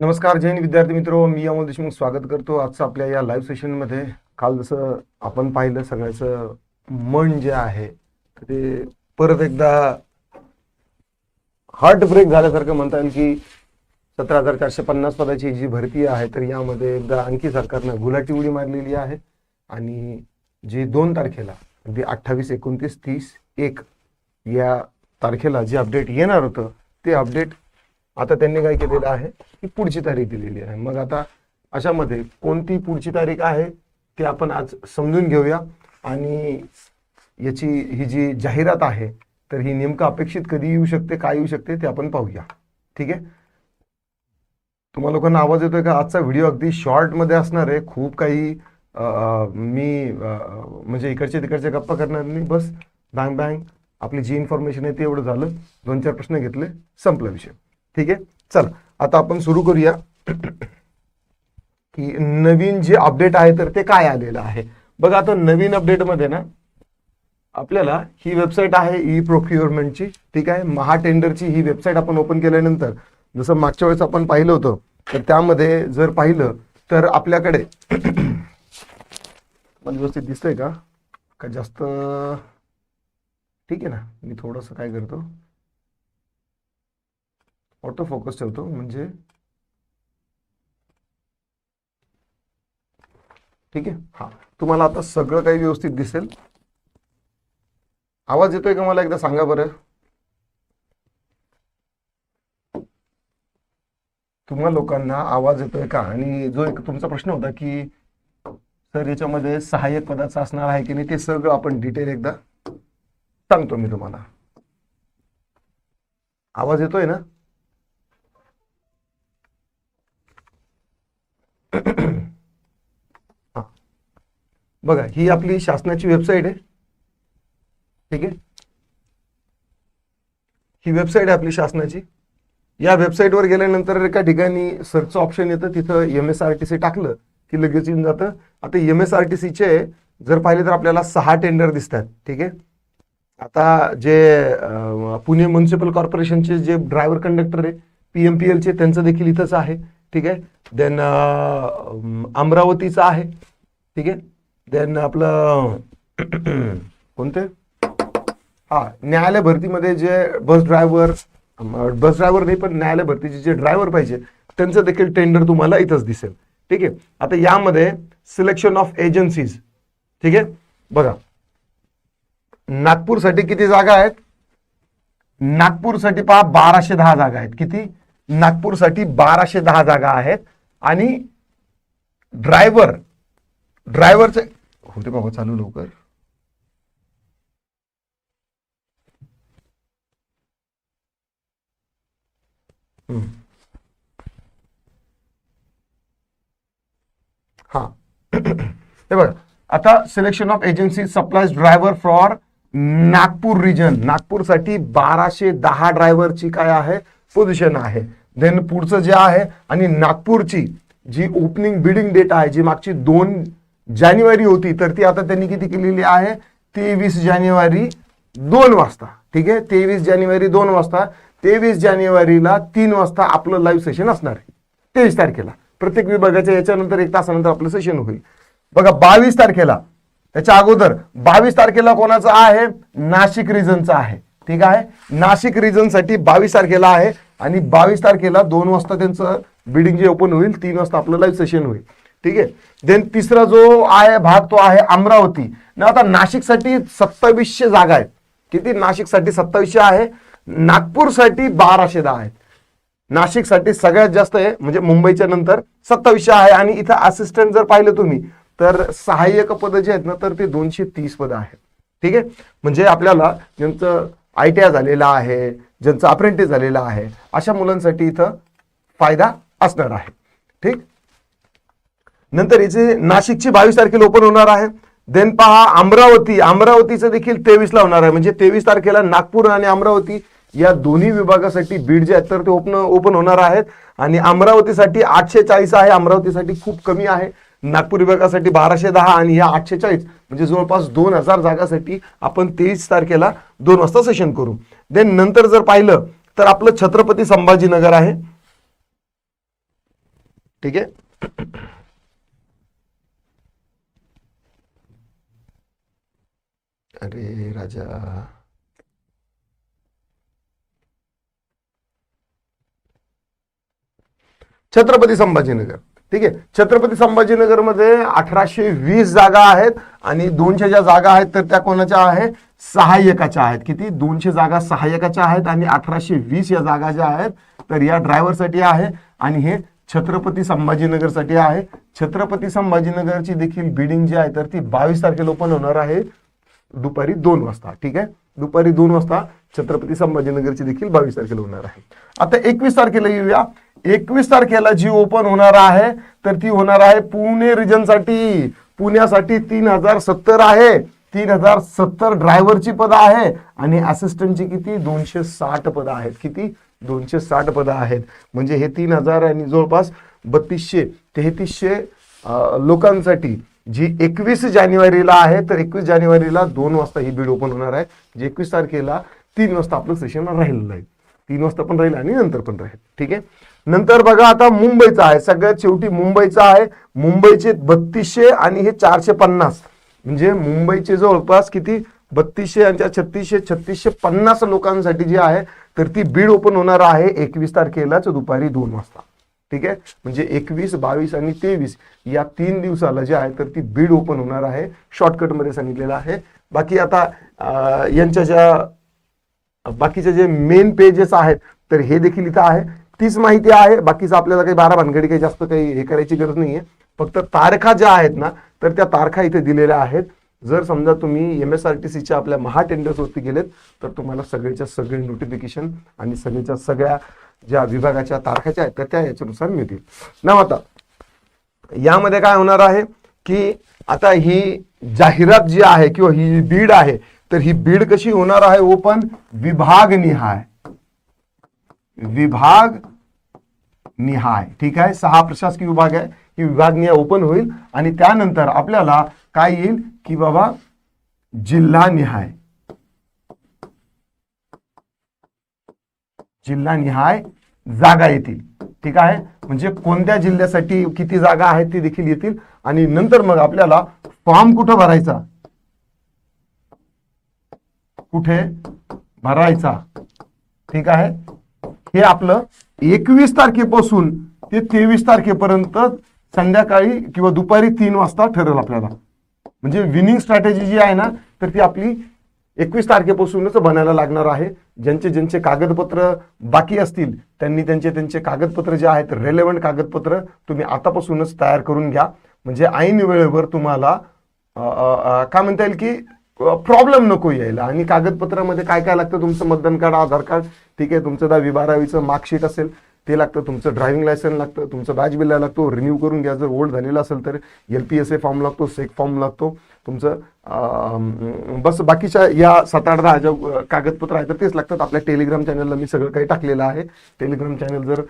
नमस्कार जैन विद्यार्थी मित्र. मी अमोल देशमुख स्वागत करतो. आजचं आपल्या या लाईव्ह सेशनमध्ये काल जसं आपण पाहिलं सगळ्याचं मन जे आहे तर ते परत एकदा हार्ट ब्रेक झाल्यासारखं म्हणता येईल की सतरा हजार चारशे पन्नास पदाची जी भरती आहे तर यामध्ये एकदा आणखी सरकारनं गुलाटी उडी मारलेली आहे. आणि जी दोन तारखेला अगदी अठ्ठावीस एकोणतीस तीस एक या तारखेला जे अपडेट येणार होतं ते अपडेट आता त्यांनी काय केलेलं आहे? की पुढची तारीख दिलेली आहे. मग आता अशामध्ये कोणती पुढची तारीख आहे ते आपण आज समजून घेऊया. आणि याची ही जी जाहिरात आहे तर ही नेमकं अपेक्षित कधी येऊ शकते काय येऊ शकते ते आपण पाहूया. ठीक आहे? तुम्हाला लोकांना आवाज येतोय का? आजचा व्हिडिओ अगदी शॉर्टमध्ये असणार आहे. खूप काही मी म्हणजे इकडचे तिकडचे गप्पा करणार नाही. बस बँग बँग आपली जी इन्फॉर्मेशन आहे ते एवढं झालं. दोन चार प्रश्न घेतले. संपला विषय. ठीक आहे? चला आता आपण सुरू करूया. की नवीन जे अपडेट आहे तर ते काय आलेलं आहे? बघा आता नवीन अपडेटमध्ये ना आपल्याला ही वेबसाईट आहे ई प्रोक्युअरमेंटची ठीक आहे? महा टेंडरची ही वेबसाईट आपण ओपन केल्यानंतर जसं मागच्या वेळेस आपण पाहिलं होतं तर त्यामध्ये जर पाहिलं तर आपल्याकडे मला व्यवस्थित दिसतंय का? का जास्त ठीक आहे ना मी थोडंसं काय करतो? ऑटो फोकस ठेवतो म्हणजे ठीक आहे? हा. तुम्हाला आता सगळं काही व्यवस्थित दिसेल. आवाज येतोय का मला एकदा सांगा बरं? तुम्हा लोकांना आवाज येतोय का? आणि जो एक तुमचा प्रश्न होता की सर याच्यामध्ये सहाय्यक पदाचं असणार आहे की नाही? ते सगळं आपण डिटेल एकदा सांगतो मी तुम्हाला. आवाज येतोय ना हा. बघा ही आपली शासनाची वेबसाईट आहे. ठीक आहे? ही वेबसाईट आहे आपली शासनाची. या वेबसाईटवर गेल्यानंतर एका ठिकाणी सर्चचं ऑप्शन येतं. तिथं M S R T C टाकलं की लगेच येऊन जातं. आता एम एस आर टी सीचे जर पाहिले तर आपल्याला सहा टेंडर दिसतात. ठीक आहे? आता जे पुणे म्युन्सिपल कॉर्पोरेशनचे जे ड्रायव्हर कंडक्टर आहे पी एम पी एलचे त्यांचं देखील इथंच आहे. ठीक आहे? देन अमरावतीचं आहे. ठीक आहे? देन आपलं कोणते? हा न्यायालय भरतीमध्ये जे बस ड्रायव्हर बस ड्रायव्हर नाही पण न्यायालय भरतीचे जे ड्रायव्हर पाहिजे त्यांचं देखील टेंडर तुम्हाला इथंच दिसेल. ठीक आहे? आता यामध्ये सिलेक्शन ऑफ एजन्सीज ठीक आहे? बघा. नागपूरसाठी किती जागा आहेत? नागपूरसाठी पहा बाराशे दहा जागा आहेत. किती? नागपूरसाठी बाराशे दहा जागा आहेत. आणि ड्रायव्हर ड्रायव्हरचे होते बाबा चालू लवकर. हा. हे बघा आता selection of agency supply driver for Nagpur region नागपूरसाठी बाराशे दहा ड्रायव्हरची काय आहे? पोझिशन आहे. देन पुढचं जे आहे आणि नागपूरची जी ओपनिंग बिडिंग डेट आहे जी मागची दोन जानेवारी होती तर ती आता त्यांनी किती केलेली आहे? तेवीस जानेवारी दोन वाजता. ठीक आहे? तेवीस जानेवारी दोन वाजता. तेवीस जानेवारीला तीन वाजता आपलं लाईव्ह सेशन असणार आहे. तेवीस तारखेला. प्रत्येक विभागाच्या याच्यानंतर एक तासानंतर आपलं सेशन होईल. बघा बावीस तारखेला त्याच्या अगोदर बावीस तारखेला कोणाचं आहे? नाशिक रिजनचं आहे. ठीक आहे? नाशिक रिजनसाठी बावीस तारखेला आहे. आणि बावीस तारखेला दोन वाजता त्यांचं बिल्डिंग जे ओपन होईल तीन वाजता आपलं लाईव्ह सेशन होईल. ठीक आहे? देन तिसरा जो आहे भाग तो आहे अमरावती. ना आता नाशिकसाठी सत्तावीसशे जागा आहेत. किती? नाशिकसाठी सत्तावीसशे आहे. नागपूरसाठी बाराशे दहा आहेत. नाशिकसाठी सगळ्यात जास्त आहे म्हणजे मुंबईच्या नंतर सत्तावीसशे आहे. आणि इथं असिस्टंट जर पाहिलं तुम्ही तर सहाय्यक पद जे आहेत ना तर ते दोनशे तीस पद आहेत. ठीक आहे? म्हणजे आपल्याला ज्यांचं आय टी आय झालेलं आहे ज्यांचं अप्रेंटिस झालेलं आहे अशा मुलांसाठी इथं फायदा असणार आहे. ठीक? नंतर याचे नाशिकची बावीस तारखेला ओपन होणार आहे. देन पहा अमरावती. अमरावतीचं देखील तेवीसला होणार आहे. म्हणजे तेवीस तारखेला नागपूर आणि अमरावती या दोन्ही विभागासाठी बीड जे आहेत तर ते ओपन ओपन होणार आहेत. आणि अमरावतीसाठी आठशे चाळीस आहे. अमरावतीसाठी खूप कमी आहे. नागपूर विभागासाठी बाराशे दहा आणि या आठशे चाळीस म्हणजे जवळपास दोन हजार जागासाठी आपण तेवीस तारखेला दोन वाजता सेशन करू. देन नंतर जर पाहिलं तर आपलं छत्रपती संभाजीनगर आहे. ठीक आहे? अरे राजा. छत्रपती संभाजीनगर. ठीक आहे? छत्रपती संभाजीनगरमध्ये अठराशे वीस जागा आहेत आणि दोनशे ज्या जागा आहेत तर त्या कोणाच्या आहेत? सहाय्यकाच्या आहेत. किती? दोनशे जागा सहाय्यकाच्या आहेत आणि अठराशे वीस या जागा ज्या आहेत तर या ड्रायव्हरसाठी आहे आणि हे छत्रपती संभाजीनगरसाठी आहे. छत्रपती संभाजीनगरची देखील बिडिंग जी आहे तर ती बावीस तारखेला ओपन होणार आहे. दुपारी दोन वाजता ठीक आहे? दुपारी दोन वाजता छत्रपती संभाजीनगरची देखील बावीस तारखेला होणार आहे. आता एकवीस तारखेला येऊया. एकवीस तारखेला जी ओपन होणार आहे तर ती होणार आहे पुणे रिजनसाठी पुण्यासाठी तीन हजार सत्तर आहे. तीन हजार सत्तर ड्रायव्हरची पदं आहे. आणि असिस्टंटची किती? दोनशे साठ पदं आहेत. किती? दोनशे साठ पदं आहेत. म्हणजे हे तीन हजार आणि जवळपास बत्तीसशे तेहतीसशे लोकांसाठी जी एकवीस जानेवारीला आहे तर एकवीस जानेवारीला दोन वाजता ही बीड ओपन होणार आहे. जी एकवीस तारखेला तीन वाजता आपलं सेशन राहिलेलं आहे. तीन वाजता पण राहील आणि नंतर पण राहील. ठीक आहे? नंतर बघा आता मुंबईचा आहे. सगळ्यात शेवटी मुंबईचा आहे. मुंबईचे बत्तीसशे आणि हे चारशे पन्नास. म्हणजे मुंबईचे जवळपास किती? बत्तीसशे आणि छत्तीसशे छत्तीसशे पन्नास लोकांसाठी जी आहे तर ती बीड ओपन होणार आहे एकवीस तारखेलाच दुपारी दोन वाजता. ठीक आहे? म्हणजे एकवीस बावीस आणि तेवीस या तीन दिवसाला जे आहे तर ती बीड ओपन होणार आहे. शॉर्टकटमध्ये सांगितलेलं आहे. बाकी आता यांच्या ज्या बाकीच्या जे मेन पेजेस आहेत तर हे देखील इथं आहे. तीच माहिती आहे. बाकीचं आपल्याला काही बारा भानगडी काही जास्त काही हे करायची गरज नाहीये. फक्त तारखा ज्या आहेत ना तर त्या तारखा इथे दिलेल्या आहेत. जर समजा तुम्ही एम एस आर टी सीच्या आपल्या महा टेंडर्सवरती गेलेत तर तुम्हाला सगळेच्या सगळे नोटिफिकेशन आणि सगळेच्या सगळ्या ज्या विभागाच्या तारखाच्या आहेत तर त्या याच्यानुसार मिळतील. ना आता यामध्ये काय होणार आहे की आता ही जाहिरात जी आहे किंवा ही बीड आहे तर ही बीड कशी होणार आहे ओपन? विभाग निहाय विभाग निहाय ठीक आहे? सहा प्रशासकीय विभाग आहे ही विभाग निहाय ओपन होईल आणि त्यानंतर आपल्याला काय येईल? की बाबा जिल्हा निहाय. जिल्हा निहाय जागा येतील. ठीक आहे? म्हणजे कोणत्या जिल्ह्यासाठी किती जागा आहेत ते देखील येतील. आणि नंतर मग आपल्याला फॉर्म कुठं भरायचा? कुठे? भरायचा. ठीक आहे? हे आपलं एकवीस तारखेपासून ते तेवीस तारखेपर्यंत संध्याकाळी किंवा दुपारी तीन वाजता ठरेल आपल्याला. म्हणजे विनिंग स्ट्रॅटेजी जी आहे ना तर ती आपली एकवीस तारखेपासूनच बनायला लागणार आहे. ज्यांचे ज्यांचे कागदपत्र बाकी असतील त्यांनी त्यांचे त्यांचे कागदपत्र जे आहेत रेलेवंट कागदपत्र तुम्ही आतापासूनच तयार करून घ्या. म्हणजे ऐन वेळेवर तुम्हाला काय म्हणता येईल की प्रॉब्लेम नको यायला. आणि कागदपत्रामध्ये काय काय लागतं तुमचं मतदान कार्ड आधार कार्ड ठीक आहे तुमचं दहावी बारावीचं मार्कशीट असेल ते लागतं तुमचं ड्रायव्हिंग लायसन्स लागतं तुमचं बॅच बिल लागतो रिन्यू करून घ्या. जर ओल्ड झालेला असेल तर L P S A form लागतो सेक फॉर्म लागतो. तुमचं बस बाकीच्या या सात आठ दहा ज्या कागदपत्र आहेत तर तेच लागतात. आपल्या टेलिग्राम चॅनलला मी सगळं काही टाकलेलं आहे. टेलिग्राम चॅनल जर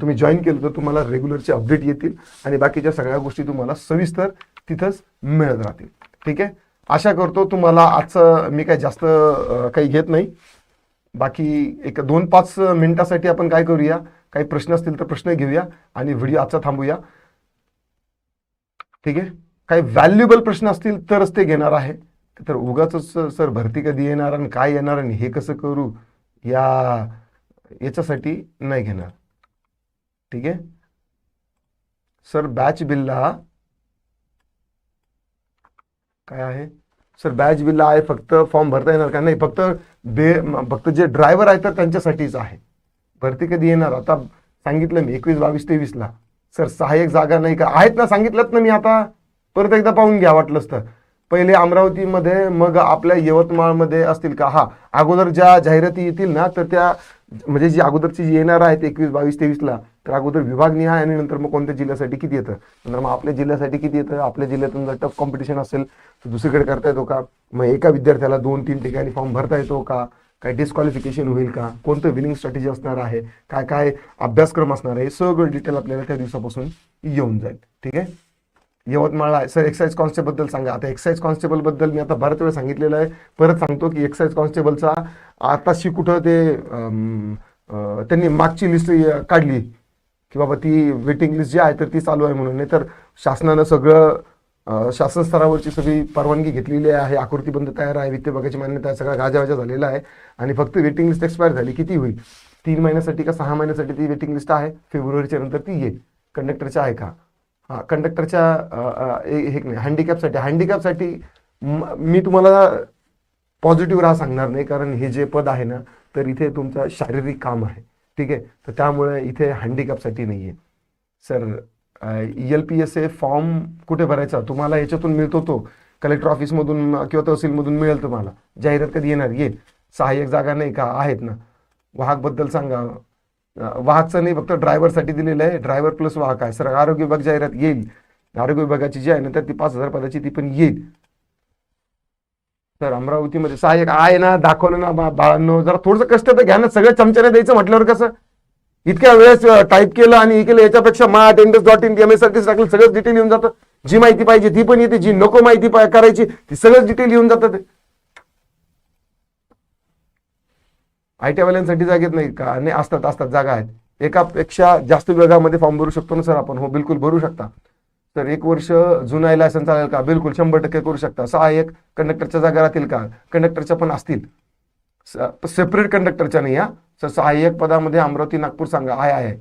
तुम्ही जॉईन केलं तर तुम्हाला रेग्युलरचे अपडेट येतील आणि बाकीच्या सगळ्या गोष्टी तुम्हाला सविस्तर तिथंच मिळत राहतील. ठीक आहे? आशा करतो तुम्हाला आजचं मी काय जास्त काही घेत नाही. बाकी एक दोन पाच मिनिटासाठी आपण काय करूया? काही प्रश्न असतील तर प्रश्न घेऊया आणि व्हिडिओ आजचा थांबूया. ठीक आहे? काही व्हॅल्युएबल प्रश्न असतील तरच ते घेणार आहे. तर उगाच सर भरती कधी येणार आणि काय येणार आणि हे कसं करू या याच्यासाठी नाही घेणार. ठीक आहे? सर बॅच बिलला काय आहे? सर बॅच बिलला आहे फक्त फॉर्म भरता येणार का? नाही फक्त बे फक्त जे ड्रायव्हर आहेत तर त्यांच्यासाठीच आहे. भरती कधी येणार? आता सांगितलं मी एकवीस बावीस तेवीसला सर सहाय्यक जागा नाही का? आहेत ना सांगितलंत ना मी आता. परत एकदा पाहून घ्या वाटलंच तर. पहिले अमरावतीमध्ये मग आपल्या यवतमाळमध्ये असतील का? हा अगोदर ज्या जाहिराती येतील ना तर त्या म्हणजे जी अगोदरची जी येणार आहेत एकवीस बावीस तेवीसला तर अगोदर विभाग निहाय आणि नंतर मग कोणत्या जिल्ह्यासाठी किती येतं? नंतर मग आपल्या जिल्ह्यासाठी किती येतं? आपल्या जिल्ह्यातून जर टफ कॉम्पिटिशन असेल तर दुसरीकडे करता येतो का? मग एका विद्यार्थ्याला दोन तीन ठिकाणी फॉर्म भरता येतो का? काय डिस्क्वालिफिकेशन होईल का? कोणतं विनिंग स्ट्रॅटेजी असणार आहे? काय काय अभ्यासक्रम असणार आहे? हे सगळं डिटेल आपल्याला त्या दिवसापासून येऊन जाईल. ठीक आहे? यवतमाळला सर एक्साईज कॉन्स्टेबलबद्दल सांगा. आता एक्साईज कॉन्स्टेबलबद्दल मी आता बऱ्याच वेळा सांगितलेलं आहे. परत सांगतो की एक्साईज कॉन्स्टेबलचा आताशी कुठं ते त्यांनी मागची लिस्ट काढली. की बाबा ती वेटिंग लिस्ट जी आहे तर ती चालू आहे म्हणून. नाही तर शासनानं सगळं शासन स्तरावरची सगळी परवानगी घेतलेली आहे आकृतीबंध तयार आहे वित्त विभागाची मान्यता सगळा गाजावाजा झालेला आहे आणि फक्त वेटिंग लिस्ट एक्सपायर झाली किती होईल? तीन महिन्यासाठी का सहा महिन्यासाठी ती वेटिंग लिस्ट आहे? फेब्रुवारीच्या नंतर ती येईल. कंडक्टरच्या आहे का? हा कंडक्टरच्या अं, हे नाही हँडिकॅपसाठी हँडिकॅपसाठी मी तुम्हाला पॉझिटिव्ह राहा सांगणार नाही कारण हे जे पद आहे ना तर इथे तुमचं शारीरिक काम आहे. ठीक आहे? तर त्यामुळे इथे हँडिकॅपसाठी नाही आहे sir L P S A form कुठे भरायचा? तुम्हाला याच्यातून मिळतो तो. कलेक्टर ऑफिसमधून किंवा तहसीलमधून मिळेल तुम्हाला. जाहिरात कधी येणार? येईल. सहाय्यक जागा नाही का? आहेत ना. वाहकबद्दल सांगा. वाहकचं नाही फक्त ड्रायव्हरसाठी दिलेलं आहे. ड्रायव्हर प्लस वाहक आहे. सर आरोग्य विभाग जाहिरात येईल. आरोग्य विभागाची जी आहे ना तर ती पाच हजार पदाची ती पण येईल. तर अमरावतीमध्ये सहाय्यक आहे ना दाखवलं ना बा- बाळांनो. जरा थोडंसं कष्ट तर घ्या ना सगळं चमच्याने द्यायचं म्हटल्यावर कसं? इतक्या वेळेस टाईप केलं आणि हे केलं याच्यापेक्षा मा attendance dot in M S R टाकलं सगळंच डिटेल येऊन जातं. जी माहिती पाहिजे ती पण येते. जी नको माहिती करायची ती सगळंच डिटेल येऊन जातं ते. आय टी वाल्यांसाठी जागेत नाही का? नाही असतात असतात जागा आहेत. एकापेक्षा जास्त विभागामध्ये फॉर्म भरू शकतो ना सर आपण? हो बिलकुल भरू शकता. तर एक वर्ष जुना लायसन चालेल का? बिलकुल शंभर टक्के करू शकता. सहाय्यक कंडक्टरच्या जागा राहतील का? कंडक्टरच्या पण असतील. सेपरेट कंडक्टरच्या नाही हा. सर सहाय्यक पदामध्ये अमरावती नागपूर सांगा. आहे आहे.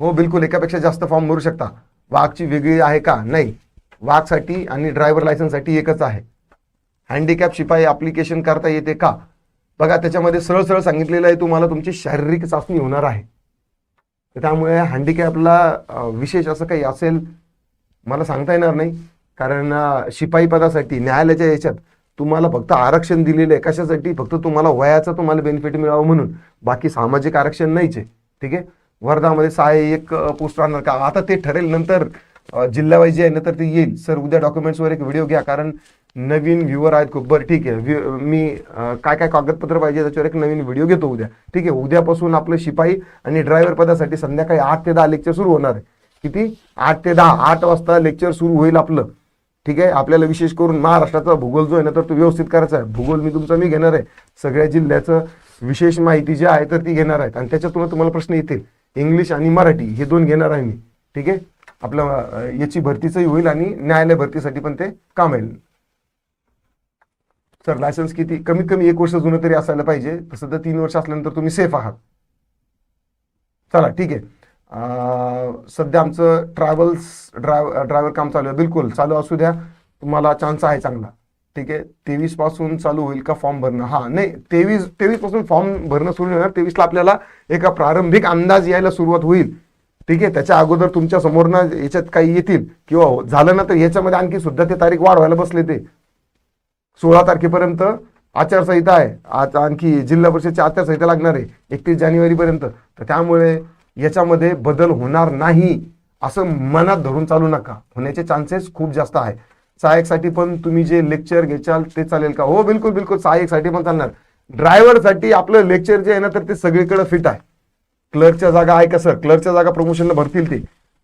हो बिलकुल. एकापेक्षा जास्त फॉर्म भरू शकता. वाघची वेगळी आहे का? नाही. वाघसाठी आणि ड्रायव्हर लायसन्ससाठी एकच आहे. हँडिकॅप शिपाई ॲप्लिकेशन करता येते का? बघा त्याच्यामध्ये सरळ सरळ सांगितलेलं आहे. तुम्हाला तुमची शारीरिक चाचणी होणार आहे. तर त्यामुळे हँडिकॅपला विशेष असं काही असेल मला सांगता येणार नाही. कारण शिपाईपदासाठी शिपाई पदासाठी न्यायालयाच्या याच्यात तुम्हाला फक्त आरक्षण दिलेलं आहे. कशासाठी? फक्त तुम्हाला वयाचं तुम्हाला बेनिफिट मिळावं म्हणून. बाकी सामाजिक आरक्षण नाहीचे ठीक आहे? वर्धामध्ये सहा एक पोस्ट राहणार का? आता ते ठरेल नंतर. जिल्हावाईज जे आहे ना तर ते येईल. सर उद्या डॉक्युमेंट्सवर एक व्हिडिओ घ्या कारण नवीन व्ह्युअर आहेत खूप. बरं ठीक आहे. मी काय काय कागदपत्र पाहिजे त्याच्यावर एक नवीन व्हिडिओ घेतो उद्या. ठीक आहे? उद्यापासून आपलं शिपाई आणि ड्रायव्हर पदासाठी संध्याकाळी आठ ते दहा लेक्चर सुरू होणार आहे. किती? आठ ते दहा. आठ वाजता लेक्चर सुरू होईल आपलं. ठीक आहे? आपल्याला विशेष करून महाराष्ट्राचा भूगोल जो आहे ना तर तो व्यवस्थित करायचा आहे. भूगोल मी तुमचा मी घेणार आहे. सगळ्या जिल्ह्याचं विशेष माहिती जी आहे तर ती घेणार आहेत. आणि त्याच्यातून तुम्हाला प्रश्न येतील. इंग्लिश आणि मराठी हे दोन घेणार आहे मी. ठीक आहे? आपलं याची भरतीचंही होईल आणि न्यायालय भरतीसाठी पण ते काम येईल. सर लायसन्स किती? कमीत कमी एक वर्ष जुनं तरी असायला पाहिजे. तसं तर तीन वर्ष असल्यानंतर तुम्ही सेफ आहात. चला ठीक आहे. सध्या आमचं ट्रॅव्हल्स ड्राय ड्रायव्हर काम चालू आहे. बिलकुल चालू असू द्या. तुम्हाला चान्स आहे चांगला. ठीक आहे? तेवीसपासून चालू होईल का फॉर्म भरणं? हा नाही तेवीस तेवीसपासून फॉर्म भरणं सुरू होणार. तेवीसला आपल्याला एका प्रारंभिक अंदाज यायला सुरुवात होईल. ठीक आहे त्याच्या अगोदर तुमच्यासमोर ना याच्यात काही येतील. किंवा हो, झालं ना तर याच्यामध्ये आणखी सुद्धा ते तारीख वाढवायला बसले ते. सोळा तारखेपर्यंत आचारसंहिता आहे. आज आणखी जिल्हा परिषदची आचारसंहिता लागणार आहे एकतीस जानेवारीपर्यंत. तर त्यामुळे याच्यामध्ये बदल होणार नाही असं मनात धरून चालू नका. होण्याचे चान्सेस खूप जास्त आहे. सहाय्यकसाठी पण तुम्ही जे लेक्चर घेचाल ते चालेल का? हो बिलकुल बिलकुल. सहाय्यकसाठी पण चालणार. ड्रायव्हरसाठी आपलं लेक्चर जे आहे ना तर ते सगळीकडे फिट आहे. क्लर्कच्या जागा आहे का सर? क्लर्कच्या जागा प्रमोशनला भरतील ते.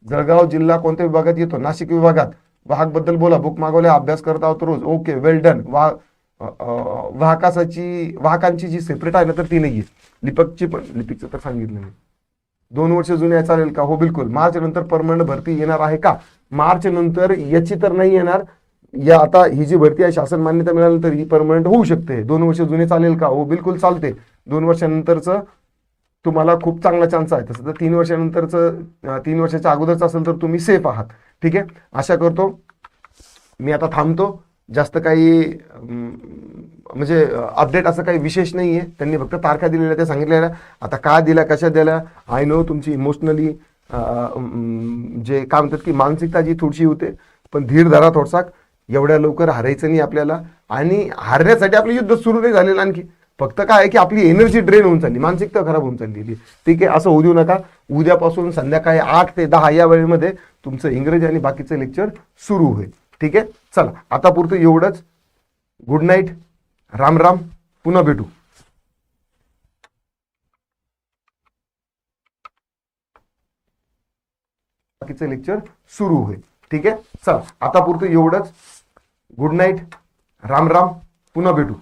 जळगाव जिल्हा कोणत्या विभागात येतो? नाशिक विभागात. वाहकबद्दल बोला. बुक मागवल्या. अभ्यास करत आहोत रोज. ओके. वेल डन. वाह वाहकासाची वाहकांची जी सेपरेट आहे ना तर ती नाही लिपकची पण लिपिकचं तर सांगितलं मी. दोन वर्ष जुने चालेल का? हो बिलकुल. मार्च नंतर परमनंट भरती येणार आहे का? मार्च नंतर याची तर नाही येणार. या आता ही जी भरती आहे शासन मान्यता मिळाल्यानंतर ही परमनंट होऊ शकते. दोन वर्ष जुने चालेल का? हो बिलकुल चालते. दोन वर्षानंतरचं तुम्हाला खूप चांगला चान्स आहे. तसं तर तीन वर्षानंतरचं तीन वर्षाच्या अगोदरचं असेल तर तुम्ही सेफ आहात. ठीक आहे? आशा करतो मी आता थांबतो. जास्त काही म्हणजे अपडेट असं काही विशेष नाही आहे त्यांनी फक्त तारखा दिलेल्या त्या सांगितलेल्या आता का दिल्या कशा दिल्या? आय नो तुमची इमोशनली जे काय म्हणतात की मानसिकता जी थोडीशी होते पण धीर धरा थोडसा एवढ्या लवकर हारायचं नाही आपल्याला. आणि हारण्यासाठी आपलं युद्ध सुरू नाही झालेलं आणखी. फक्त काय आहे की आपली एनर्जी ड्रेन होऊन चालली मानसिकता खराब होऊन चाललेली ठीक आहे असं होऊ देऊ नका. उद्यापासून संध्याकाळी आठ ते दहा या वेळेमध्ये तुमचं इंग्रजी आणि बाकीचं लेक्चर सुरू होईल. ठीक आहे? चला आता पुरतं एवढंच. Good night Ram Ram. पुन्हा भेटू. बाकीचं लेक्चर सुरू होईल. ठीक आहे? चला आता पुरतं एवढंच. Good night Ram Ram. पुन्हा भेटू.